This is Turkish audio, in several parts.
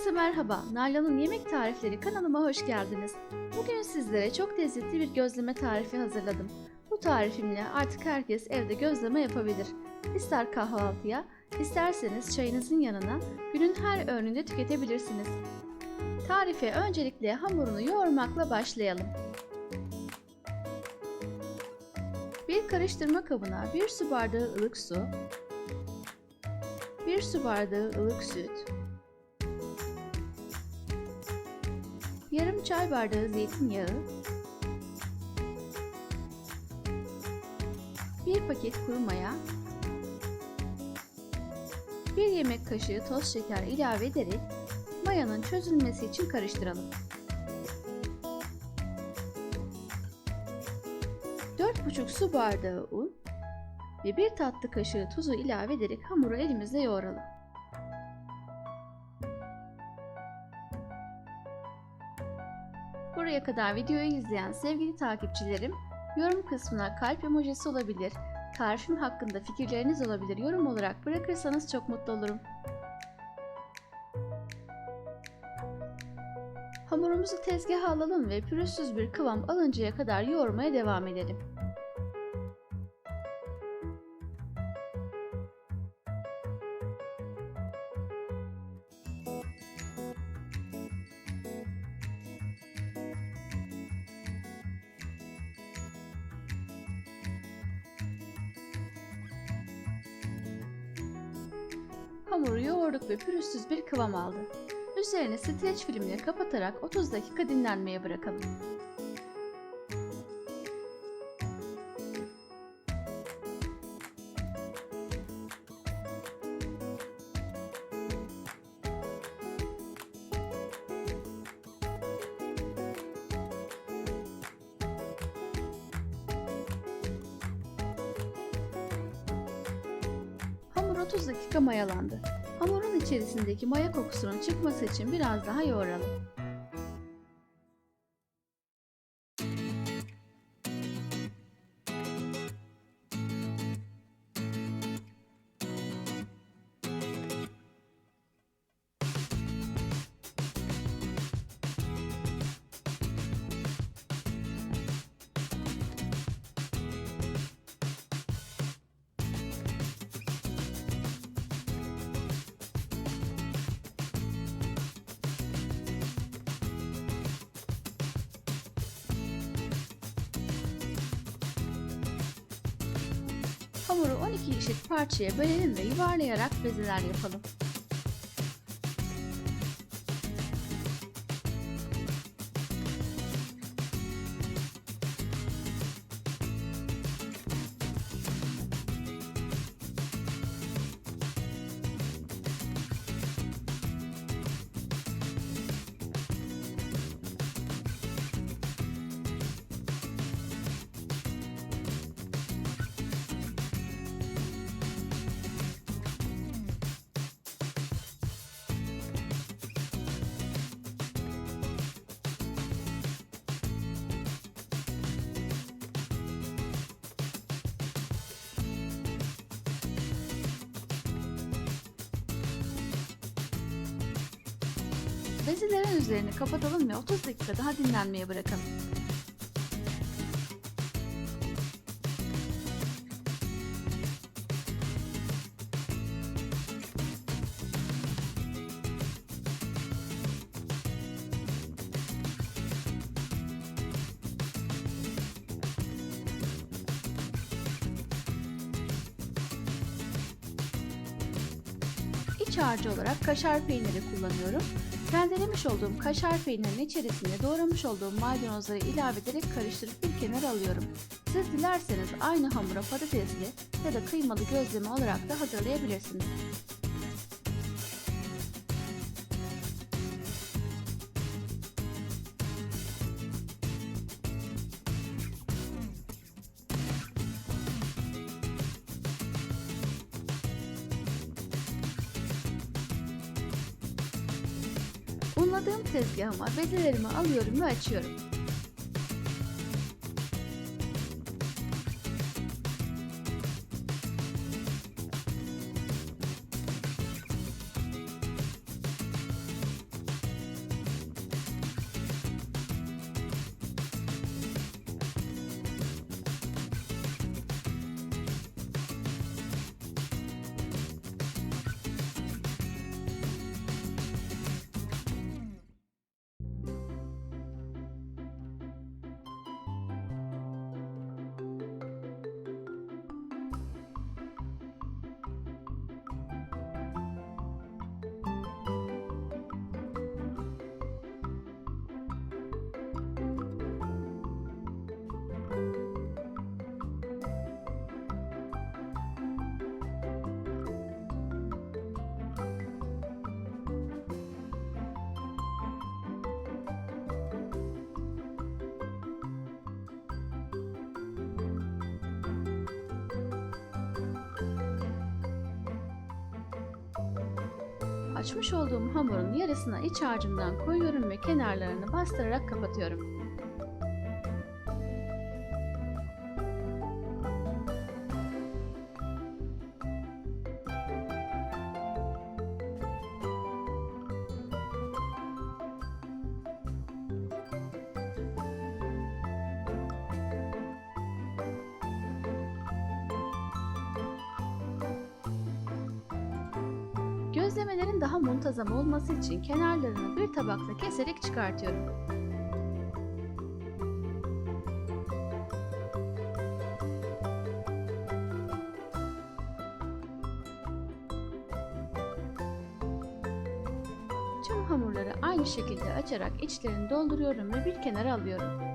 Herkese merhaba. Nalan'ın Yemek Tarifleri kanalıma hoş geldiniz. Bugün sizlere çok lezzetli bir gözleme tarifi hazırladım. Bu tarifimle artık herkes evde gözleme yapabilir. İster kahvaltıya, isterseniz çayınızın yanına günün her öğününde tüketebilirsiniz. Tarife öncelikle hamurunu yoğurmakla başlayalım. Bir karıştırma kabına 1 su bardağı ılık su, 1 su bardağı ılık süt, yarım çay bardağı zeytinyağı, bir paket kuru maya, bir yemek kaşığı toz şeker ilave ederek mayanın çözülmesi için karıştıralım. 4,5 su bardağı un ve 1 tatlı kaşığı tuzu ilave ederek hamuru elimizle yoğuralım. Buraya kadar videoyu izleyen sevgili takipçilerim, yorum kısmına kalp emojisi olabilir, tarifim hakkında fikirleriniz olabilir yorum olarak bırakırsanız çok mutlu olurum. Hamurumuzu tezgaha alalım ve pürüzsüz bir kıvam alıncaya kadar yoğurmaya devam edelim. Hamuru yoğurduk ve pürüzsüz bir kıvam aldı. Üzerini streç filmle kapatarak 30 dakika dinlenmeye bırakalım. 30 dakika mayalandı. Hamurun içerisindeki maya kokusunun çıkması için biraz daha yoğuralım. Hamuru 12 eşit parçaya bölelim ve yuvarlayarak bezeler yapalım. Bezelerin üzerini kapatalım ve 30 dakika daha dinlenmeye bırakalım. İç harcı olarak kaşar peyniri kullanıyorum. Rendelemiş olduğum kaşar peynirin içerisine doğramış olduğum maydanozları ilave ederek karıştırıp bir kenara alıyorum. Siz dilerseniz aynı hamura patatesli ya da kıymalı gözleme olarak da hazırlayabilirsiniz. Unladığım tezgahıma bezelerimi alıyorum ve açıyorum. Açmış olduğum hamurun yarısına iç harcımdan koyuyorum ve kenarlarını bastırarak kapatıyorum. Gözlemelerin daha muntazam olması için kenarlarını bir tabakla keserek çıkartıyorum. Tüm hamurları aynı şekilde açarak içlerini dolduruyorum ve bir kenara alıyorum.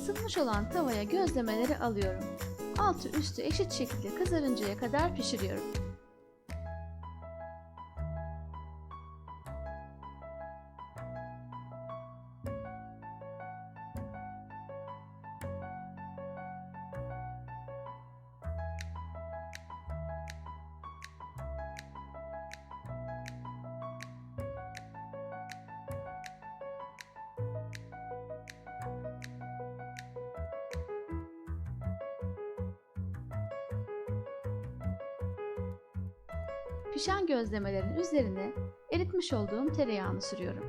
Isınmış olan tavaya gözlemeleri alıyorum. Altı üstü eşit şekilde kızarıncaya kadar pişiriyorum. Pişen gözlemelerin üzerine eritmiş olduğum tereyağını sürüyorum.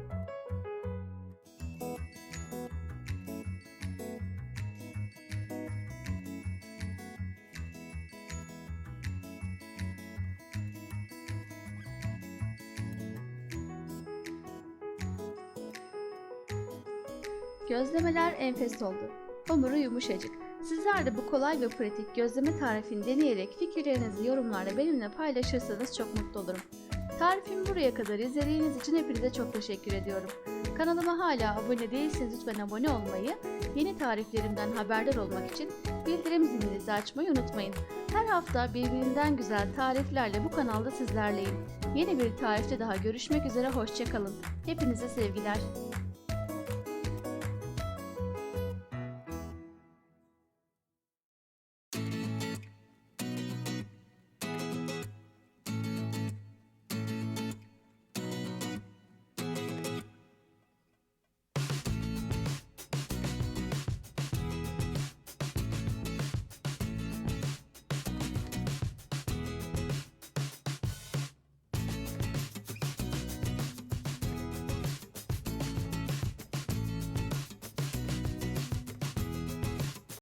Gözlemeler enfes oldu. Hamuru yumuşacık. Sizler de bu kolay ve pratik gözleme tarifini deneyerek fikirlerinizi yorumlarda benimle paylaşırsanız çok mutlu olurum. Tarifimi buraya kadar izlediğiniz için hepinize çok teşekkür ediyorum. Kanalıma hala abone değilseniz lütfen abone olmayı, yeni tariflerimden haberdar olmak için bildirim zilinizi açmayı unutmayın. Her hafta birbirinden güzel tariflerle bu kanalda sizlerleyim. Yeni bir tarifte daha görüşmek üzere, hoşçakalın. Hepinize sevgiler.